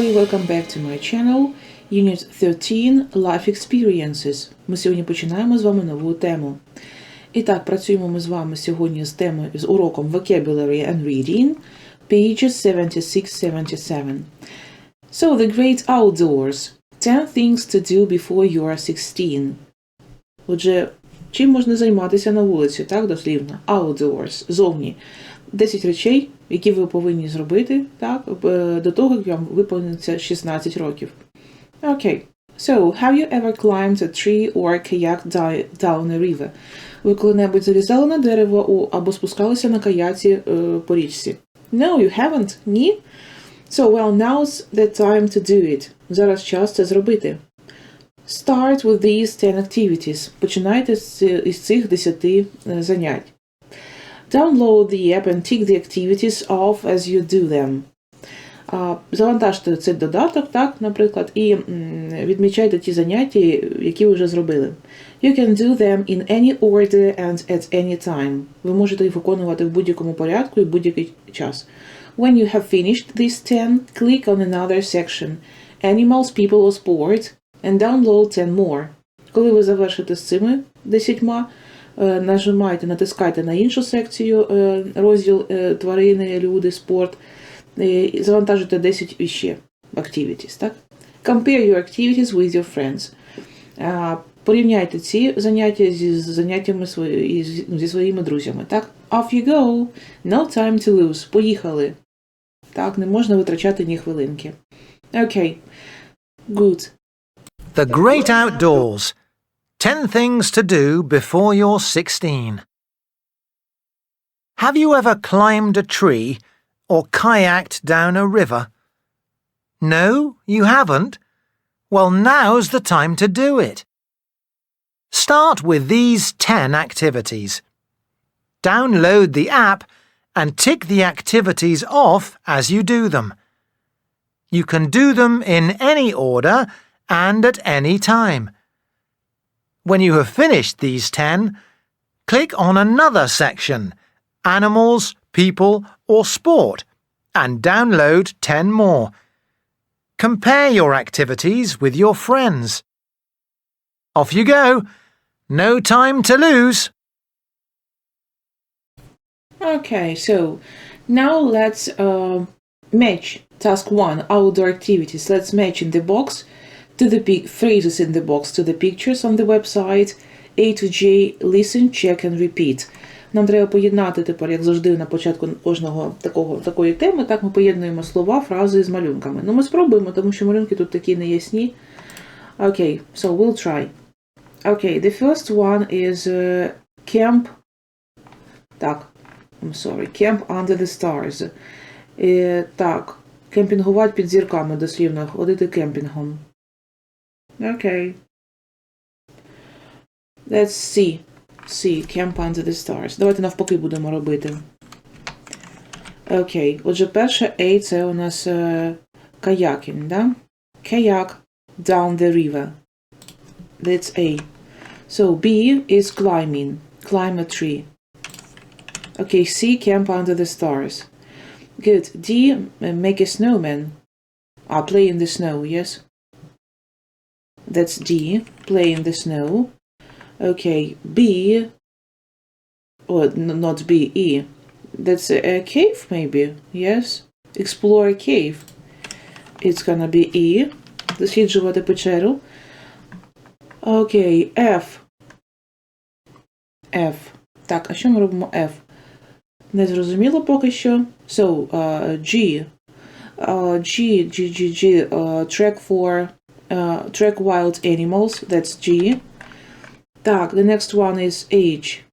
everybody, welcome back to my channel. Unit 13 Life Experiences. Ми сьогодні починаємо з вами нову тему. І так, працюємо ми з вами сьогодні з темою з уроком Vocabulary and Reading, pages 76-77. So, the great outdoors. 10 things to do before you are 16. Отже, чим можна займатися на вулиці, так, дослівно? Outdoors, зовні. 10 речей, які ви повинні зробити, так, е, до того, як вам виповниться 16 років. Окей. So, have you ever climbed a tree or kayak down a river? Ви коли-небудь залізали на дерево або спускалися на каяці е, по річці? No, you haven't. Ні? So, well, now's the time to do it. Зараз час це зробити. Start with these 10 activities. Починайте з, із цих 10 е, занять. Download the app and tick the activities off as you do them. Завантажте цей додаток, так, наприклад, і відмічайте ті заняття, які ви вже зробили. You can do them in any order and at any time. Ви можете їх виконувати в будь-якому порядку і в будь-який час. When you have finished these 10, click on another section Animals, People or Sport and download 10 more. Коли ви завершите з цими 10, е, нажимайте, натискайте на іншу секцію, е, розділ е, тварини, люди, спорт, і завантажуйте 10 іще activities, так? Compare your activities with your friends. Порівняйте ці заняття зі заняттями свої, зі своїми друзями, так? Off you go! No time to lose. Поїхали. Так, не можна витрачати ні хвилинки. Окей. Good. The Great Outdoors 10 Things to Do Before You're 16. Have you ever climbed a tree or kayaked down a river? No, you haven't? Well, now's the time to do it. Start with these 10 activities. Download the app and tick the activities off as you do them. You can do them in any order and at any time. When you have finished these 10, click on another section Animals, People, or Sport and download 10 more. Compare your activities with your friends. Off you go. No time to lose. Okay, so now let's uh, match task one outdoor activities. Let's match in the box to the phrases in the box to the pictures on the website. A to J, listen, check and repeat. Нам треба поєднати тепер, як завжди, на початку кожного такого такої теми. Так ми поєднуємо слова, фрази з малюнками. Ну, ми спробуємо, тому що малюнки тут такі неясні. Okay, so we'll try. Okay, the first one is uh, camp. Так, I'm sorry. Camp under the stars. Е, так. Кемпінгувати під зірками, дослівно. Ходити кемпінгом. Окей. Let's see. See. Camp under the stars. Давайте навпаки будемо робити. Окей. Отже, перше A це у нас е, каякінг, да? Kayak down the river. That's A. So B is climbing. Climb a tree. Okay, C, camp under the stars. Good. D, uh, make a snowman. Ah, play in the snow, yes? That's D, play in the snow. Okay, B, or n- not B, E. That's a, a cave, maybe, yes? Explore a cave. It's gonna be E. Досліджувати печеру. Окей, F. F. Так, а що ми робимо F? Не зрозуміло поки що. So, uh, G. Uh, G, G, G, G. Uh, track for uh, track wild animals. That's G. Так, the next one is H.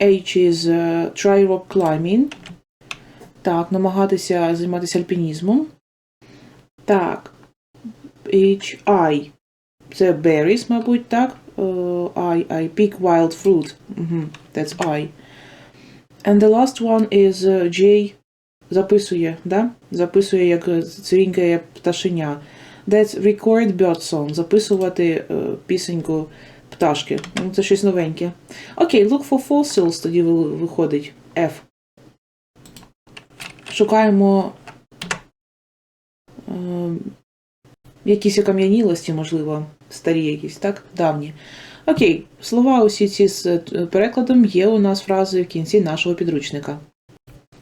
H is uh, try rock climbing. Так, намагатися займатися альпінізмом. Так. H, I. Це berries, мабуть, так? Uh, I, I pick wild fruit. Мгм, That's I. And the last one is uh, J. Записує, да? Записує як е, цвірінькає пташеня. That's record bird song. Записувати е, пісеньку пташки. Ну, це щось новеньке. Окей, look for fossils, тоді виходить F. Шукаємо Ем, якісь окам'янілості, можливо, старі якісь, так? Давні. Окей, слова усі ці з е, перекладом є у нас фрази в кінці нашого підручника.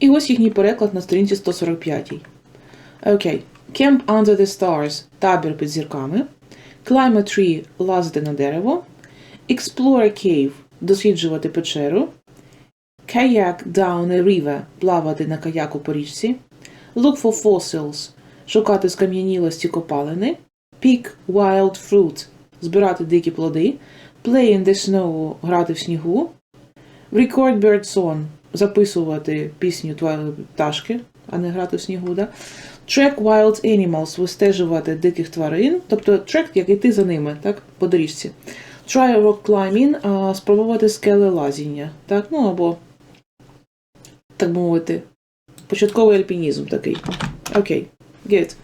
І ось їхній переклад на сторінці 145. Окей. Camp under the stars табір під зірками. Climb a tree лазити на дерево. Explore a cave досліджувати печеру. Kayak down a river плавати на каяку по річці. Look for fossils шукати скам'янілості копалини. Pick wild fruit збирати дикі плоди. Play in the snow грати в снігу. Record bird song записувати пісню тва- пташки, а не грати в снігу. Да? Track wild animals вистежувати диких тварин, тобто трек, як іти за ними, так, по доріжці. Try rock climbing а, спробувати скелелазіння, так, ну або, так мовити, початковий альпінізм такий. Окей, good.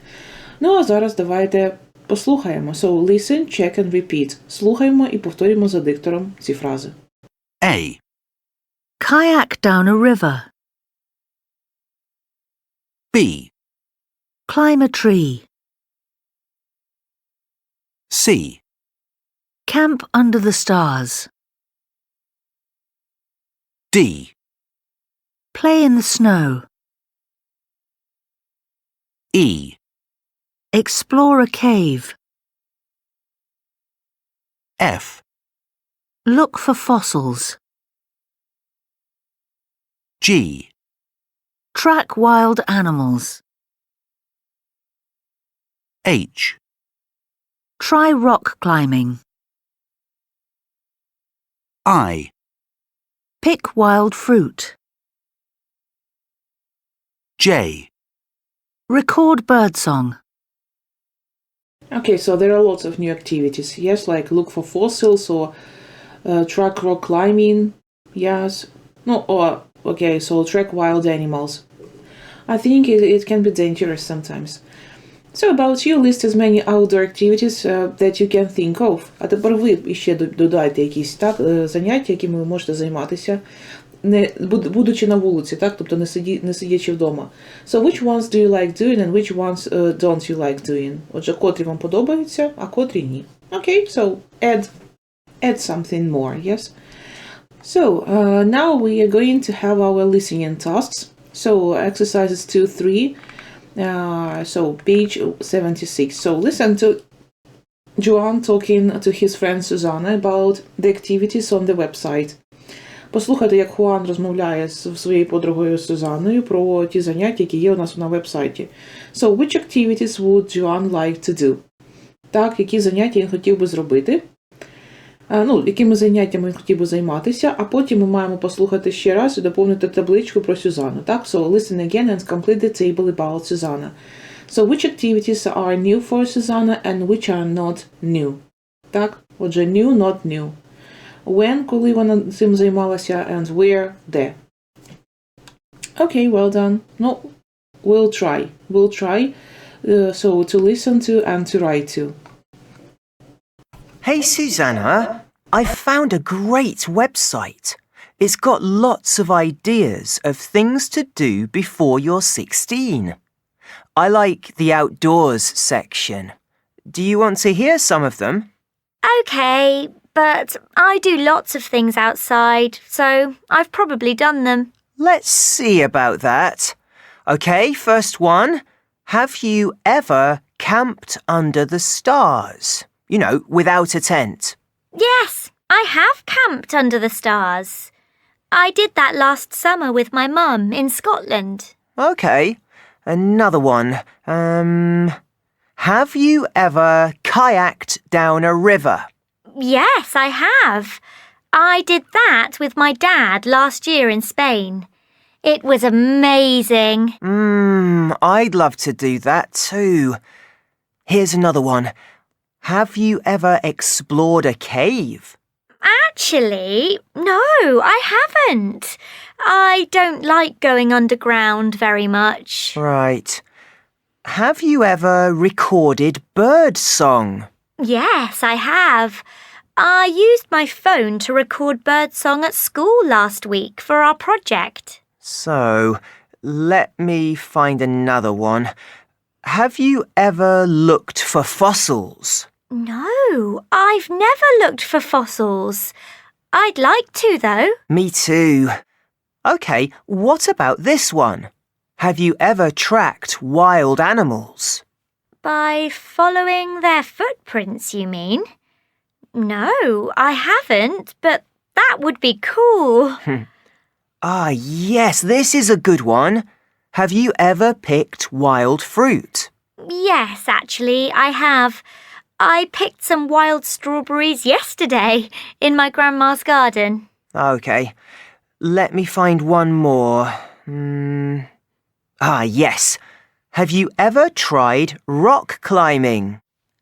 Ну а зараз давайте послухаємо. So listen, check and repeat. Слухаємо і повторюємо за диктором ці фрази. A. Kayak down a river. B. Climb a tree. C. Camp under the stars. D. Play in the snow. E. Explore a cave. F. Look for fossils. G. Track wild animals. H. Try rock climbing. I. Pick wild fruit. J. Record birdsong. Okay, so there are lots of new activities. Yes, like look for fossils or uh, track rock climbing. Yes. No, or, okay, so track wild animals. I think it, it can be dangerous sometimes. So about you, list as many outdoor activities uh, that you can think of. А тепер ви іще до- додайте якісь так, е, заняття, якими ви можете займатися, не, буд- будучи на вулиці, так? тобто не, сиді, не сидячи вдома. So which ones do you like doing and which ones uh, don't you like doing? Отже, котрі вам подобаються, а котрі ні. Okay, so add, add something more, yes? So uh, now we are going to have our listening tasks. So exercises 2, 3. Uh, so page 76. So listen to Joan talking to his friend Susanna about the activities on the website. Послухайте, як Хуан розмовляє з своєю подругою Сюзанною про ті заняття, які є у нас на вебсайті. So, which activities would Joan like to do? Так, які заняття він хотів би зробити? Е, Ну, якими заняттями він хотів би займатися, а потім ми маємо послухати ще раз і доповнити табличку про Сюзанну. Так, so listen again and complete the table about Susanna. So, which activities are new for Susanna and which are not new? Так, отже, new, not new. When, коли вона цим займалася, and where, де. Okay, well done. No, we'll try. We'll try. Uh, so, to listen to and to write to. Hey Susanna, I found a great website. It's got lots of ideas of things to do before you're 16. I like the outdoors section. Do you want to hear some of them? Okay, but I do lots of things outside, so I've probably done them. Let's see about that. Okay, first one. Have you ever camped under the stars? You know, without a tent. Yes, I have camped under the stars. I did that last summer with my mum in Scotland. Okay, another one. Um, have you ever kayaked down a river? Yes, I have. I did that with my dad last year in Spain. It was amazing. Hmm, I'd love to do that too. Here's another one. Have you ever explored a cave? Actually, no, I haven't. I don't like going underground very much. Right. Have you ever recorded bird song? Yes, I have. I used my phone to record birdsong at school last week for our project. So, let me find another one. Have you ever looked for fossils? No, I've never looked for fossils. I'd like to, though. Me too. Okay, what about this one? Have you ever tracked wild animals? By following their footprints, you mean? No, I haven't, but that would be cool. Ah, yes, this is a good one. Have you ever picked wild fruit? Yes, actually, I have. I picked some wild strawberries yesterday in my grandma's garden. Okay, let me find one more. Hmm. Ah, yes. Have you ever tried rock climbing?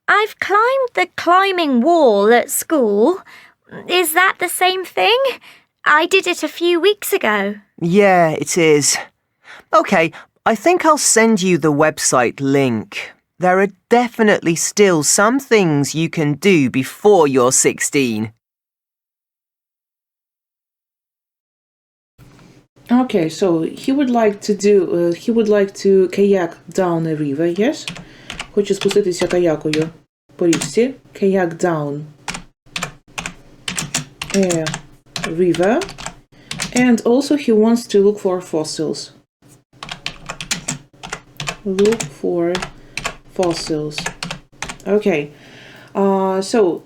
I've climbed the climbing wall at school. Is that the same thing? I did it a few weeks ago. Yeah, it is. Okay, I think I'll send you the website link. There are definitely still some things you can do before you're 16. Okay, so he would like to do, uh, he would like to kayak down a river, yes? Хоче спуститися каякою по річці. Kayak down a river. And also he wants to look for fossils. Look for fossils. Okay. Uh, so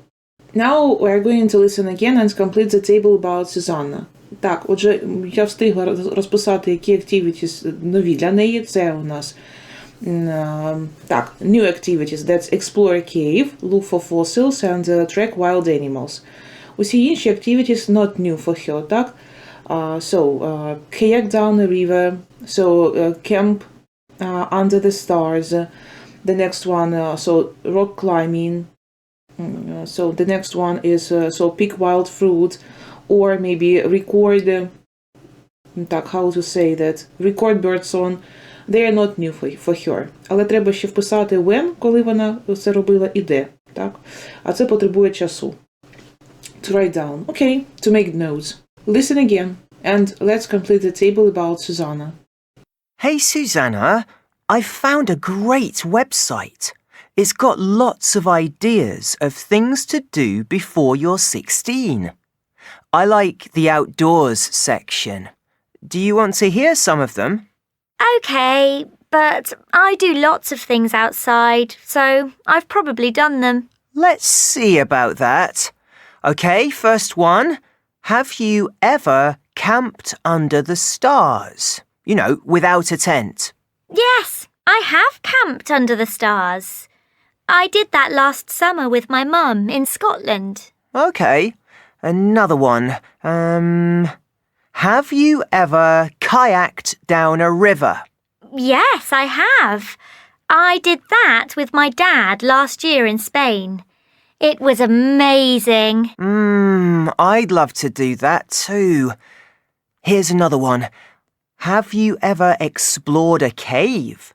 now we're going to listen again and complete the table about Susanna. Так, отже, я встигла роз- розписати, які activities нові для неї. Це у нас м, е, так, new activities. That's explore a cave, look for fossils and uh, track wild animals. Усі інші activities not new for her, так? Uh, so, uh, kayak down the river, so uh, camp uh, under the stars. The next one, uh, so rock climbing. Mm, uh, so the next one is uh, so pick wild fruit, or maybe record. Uh, так, how to say that? Record bird song. They are not new for, for her. Але треба ще вписати when, коли вона це робила, і де. Так? А це потребує часу. To write down. Okay, to make notes. Listen again, and let's complete the table about Susanna. Hey, Susanna, I found a great website. It's got lots of ideas of things to do before you're 16. I like the outdoors section. Do you want to hear some of them? Okay, but I do lots of things outside, so I've probably done them. Let's see about that. Okay, first one. Have you ever camped under the stars? You know, without a tent. Yes, I have camped under the stars. I did that last summer with my mum in Scotland. Okay, another one. Um, have you ever kayaked down a river? Yes, I have. I did that with my dad last year in Spain. It was amazing. Mmm, I'd love to do that too. Here's another one. Have you ever explored a cave?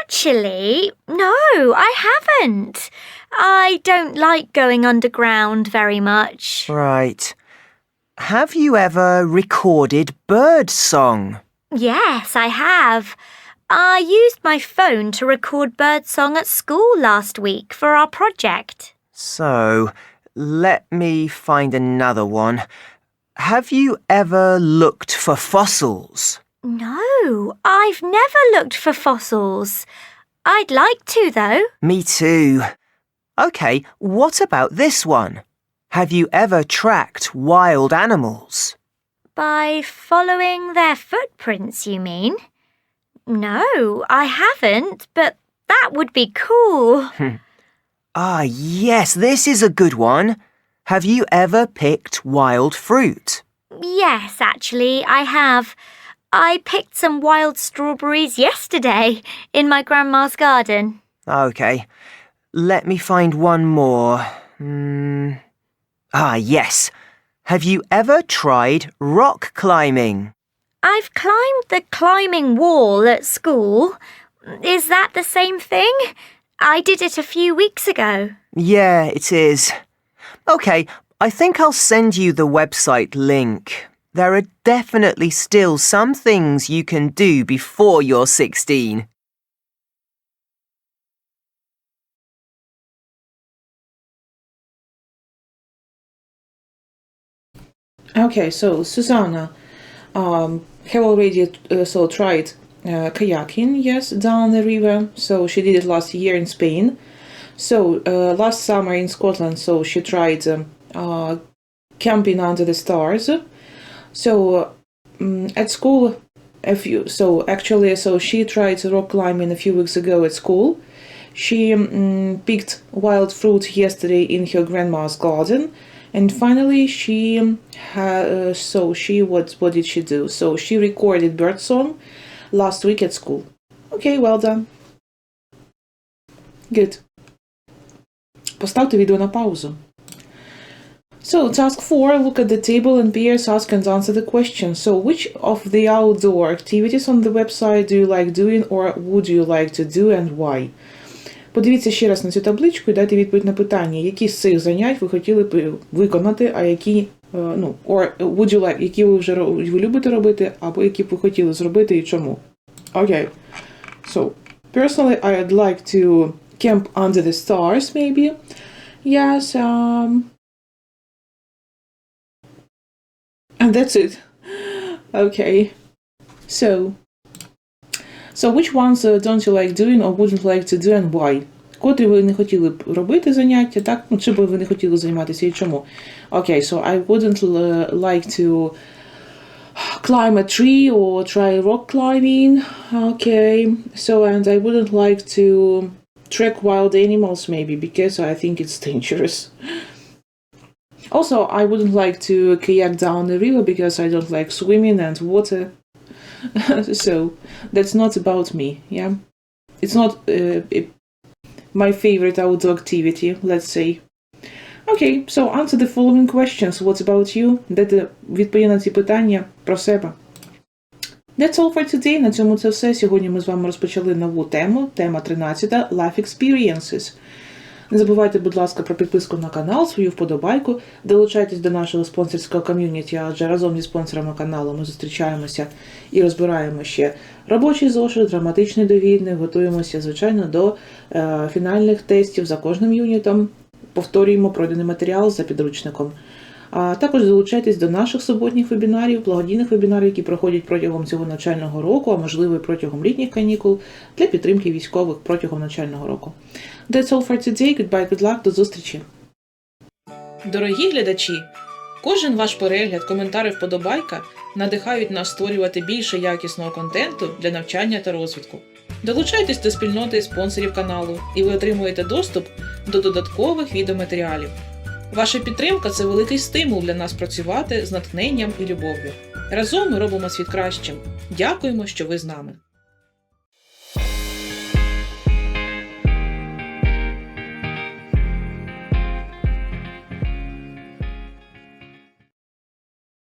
Actually, no, I haven't. I don't like going underground very much. Right. Have you ever recorded bird song? Yes, I have. I used my phone to record birdsong at school last week for our project. So, let me find another one. Have you ever looked for fossils? No, I've never looked for fossils. I'd like to, though. Me too. Okay, what about this one? Have you ever tracked wild animals? By following their footprints, you mean? No, I haven't, but that would be cool. Ah, yes, this is a good one. Have you ever picked wild fruit? Yes, actually, I have. I picked some wild strawberries yesterday in my grandma's garden. Okay, let me find one more. Hmm. Ah, yes. Have you ever tried rock climbing? I've climbed the climbing wall at school. Is that the same thing? I did it a few weeks ago. Yeah, it is. Okay, I think I'll send you the website link. There are definitely still some things you can do before you're 16. Okay, so Susanna, um, have already uh, so tried uh, kayaking, yes, down the river. So she did it last year in Spain. So uh, last summer in Scotland, so she tried um, uh, camping under the stars. So um, at school, a few. So actually, so she tried rock climbing a few weeks ago at school. She um, picked wild fruit yesterday in her grandma's garden, and finally she um, ha- uh, so she what what did she do? So she recorded bird song last week at school. Okay, well done. Good. Поставте відео на паузу. So, task 4 look at the table and pairs ask and answer the question. So, which of the outdoor activities on the website do you like doing or would you like to do and why? Подивіться ще раз на цю табличку і дайте відповідь на питання, які з цих занять ви хотіли б виконати, а які, е, ну, or would you like, які ви вже ро- ви любите робити, або які б ви хотіли зробити і чому. Okay. So, personally, I'd like to camp under the stars, maybe. Yes, um, and that's it. Okay. So, so which ones uh, don't you like doing or wouldn't like to do and why? Котрі ви не хотіли б робити заняття, так? Ну, чи би ви не хотіли займатися і чому? Okay, so I wouldn't uh, like to climb a tree or try rock climbing. Okay, so and I wouldn't like to track wild animals maybe because I think it's dangerous. Also, I wouldn't like to kayak down the river because I don't like swimming and water. so that's not about me, yeah. It's not uh, it- my favorite outdoor activity, let's say. Okay, so answer the following questions. What about you? Дайте відповіді на ці питання про себе. That's all for today. На цьому це все. Сьогодні ми з вами розпочали нову тему. Тема 13 Life Experiences. Не забувайте, будь ласка, про підписку на канал, свою вподобайку. Долучайтесь до нашого спонсорського ком'юніті, адже разом зі спонсорами каналу ми зустрічаємося і розбираємо ще робочий зошит, драматичний довідник, готуємося, звичайно, до е, фінальних тестів за кожним юнітом. Повторюємо пройдений матеріал за підручником. А також долучайтесь до наших суботніх вебінарів, благодійних вебінарів, які проходять протягом цього навчального року, а можливо і протягом літніх канікул для підтримки військових протягом навчального року. That's all for today. Goodbye, good luck, до зустрічі. Дорогі глядачі, кожен ваш перегляд, коментар і вподобайка надихають нас створювати більше якісного контенту для навчання та розвитку. Долучайтесь до спільноти спонсорів каналу, і ви отримуєте доступ до додаткових відеоматеріалів. Ваша підтримка це великий стимул для нас працювати з натхненням і любов'ю. Разом ми робимо світ кращим. Дякуємо, що ви з нами.